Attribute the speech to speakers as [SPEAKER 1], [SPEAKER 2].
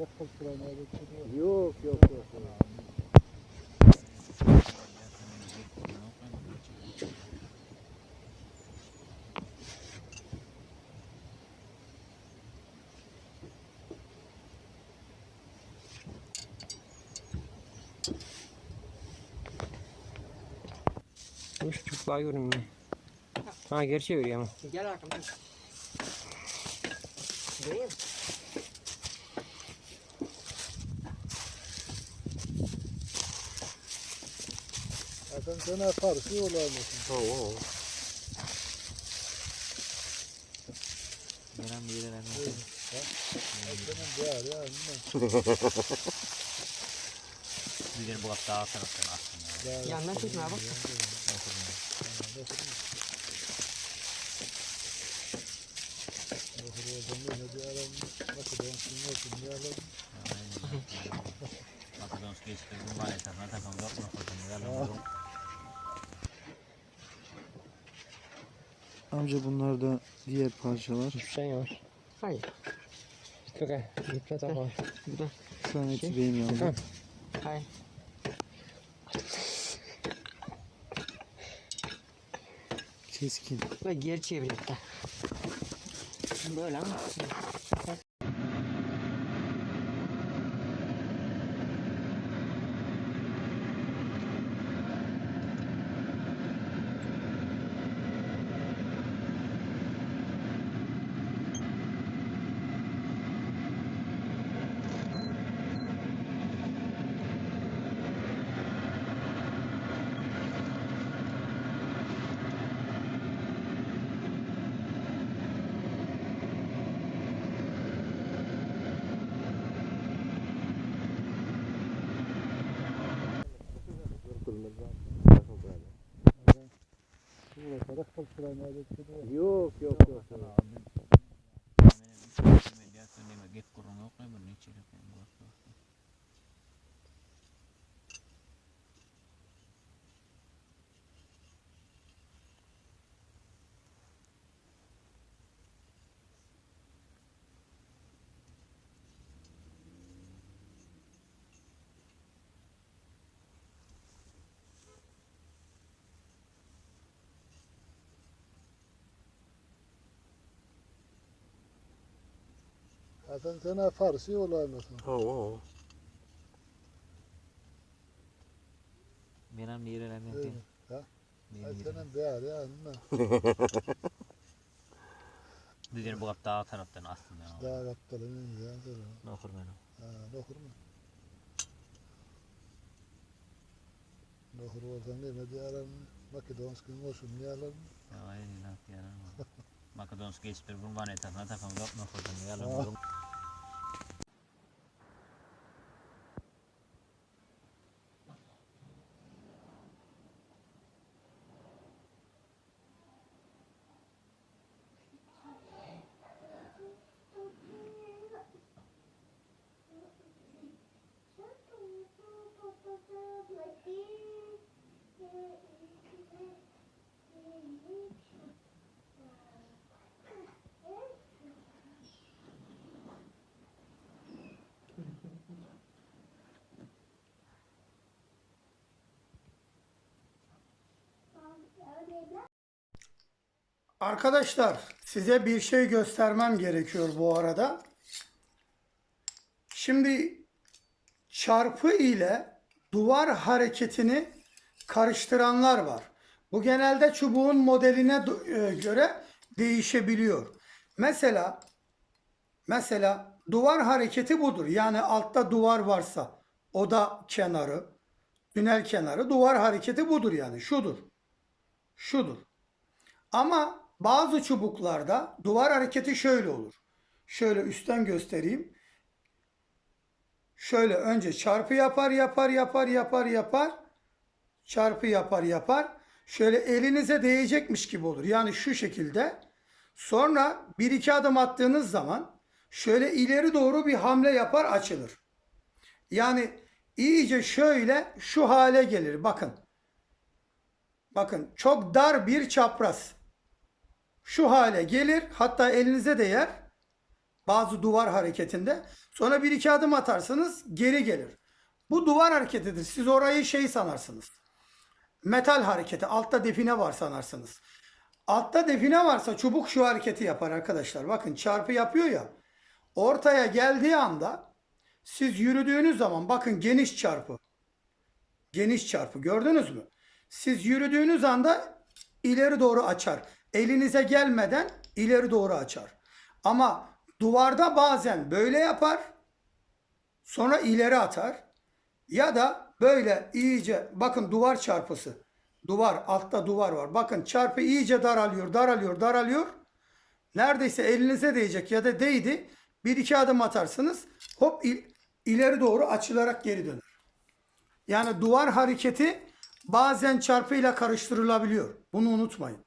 [SPEAKER 1] Yok yok yok.
[SPEAKER 2] Şu çubuklar görünmüyor. Ha geri çeviriyor ama.
[SPEAKER 3] Gel arkamdan. Görüyor musun?
[SPEAKER 1] Zaten sana karşı olamazsın.
[SPEAKER 2] Oo.
[SPEAKER 4] Miran bir yere
[SPEAKER 1] Senin değer ya.
[SPEAKER 4] Bir bu hafta daha taraftan aslında.
[SPEAKER 3] Yandan çekme abi.
[SPEAKER 4] Makedonski geçti. Bu maalesef ne takım yok mu? Takım
[SPEAKER 1] Amca bunlar da diğer parçalar.
[SPEAKER 2] Hiçbir şey yok.
[SPEAKER 3] Hayır.
[SPEAKER 2] Yok iple takma.
[SPEAKER 1] Şu an hepsi benim yanımda.
[SPEAKER 2] Tamam.
[SPEAKER 3] Hayır.
[SPEAKER 1] Keskin.
[SPEAKER 3] Ve geri çevirip de. Böyle ama.
[SPEAKER 1] Yok yok yok.
[SPEAKER 4] Git
[SPEAKER 1] Zaten sana farsı olamazsın.
[SPEAKER 2] Oo.
[SPEAKER 4] Miran bir yere
[SPEAKER 1] Evet, ha? Senin değer ya. anla.
[SPEAKER 4] Bir bu hafta daha taraftan aslında.
[SPEAKER 1] Daha kaptalının ya.
[SPEAKER 4] Ne okur benim?
[SPEAKER 1] Ha, nohur mu? Nohur olsan ne ne diyorlar? Makedonski olsun diyorlar.
[SPEAKER 4] Ay nak ya. Makedonski македонски испервурване тарната фамилот нохӯрдани яло
[SPEAKER 5] Arkadaşlar size bir şey göstermem gerekiyor bu arada. Şimdi çarpı ile duvar hareketini karıştıranlar var. Bu genelde çubuğun modeline e, göre değişebiliyor. Mesela mesela duvar hareketi budur. Yani altta duvar varsa oda kenarı, tünel kenarı duvar hareketi budur yani şudur. Şudur. Ama bazı çubuklarda duvar hareketi şöyle olur. Şöyle üstten göstereyim. Şöyle önce çarpı yapar yapar yapar yapar yapar. Çarpı yapar yapar. Şöyle elinize değecekmiş gibi olur. Yani şu şekilde. Sonra bir iki adım attığınız zaman şöyle ileri doğru bir hamle yapar açılır. Yani iyice şöyle şu hale gelir. Bakın. Bakın çok dar bir çapraz. Şu hale gelir. Hatta elinize değer. Bazı duvar hareketinde. Sonra bir iki adım atarsınız geri gelir. Bu duvar hareketidir. Siz orayı şey sanarsınız. Metal hareketi. Altta define var sanarsınız. Altta define varsa çubuk şu hareketi yapar arkadaşlar. Bakın çarpı yapıyor ya. Ortaya geldiği anda siz yürüdüğünüz zaman bakın geniş çarpı. Geniş çarpı gördünüz mü? Siz yürüdüğünüz anda ileri doğru açar. Elinize gelmeden ileri doğru açar. Ama duvarda bazen böyle yapar. Sonra ileri atar. Ya da böyle iyice bakın duvar çarpısı. Duvar altta duvar var. Bakın çarpı iyice daralıyor, daralıyor, daralıyor. Neredeyse elinize değecek ya da değdi. Bir iki adım atarsınız. Hop il- ileri doğru açılarak geri döner. Yani duvar hareketi bazen çarpıyla karıştırılabiliyor. Bunu unutmayın.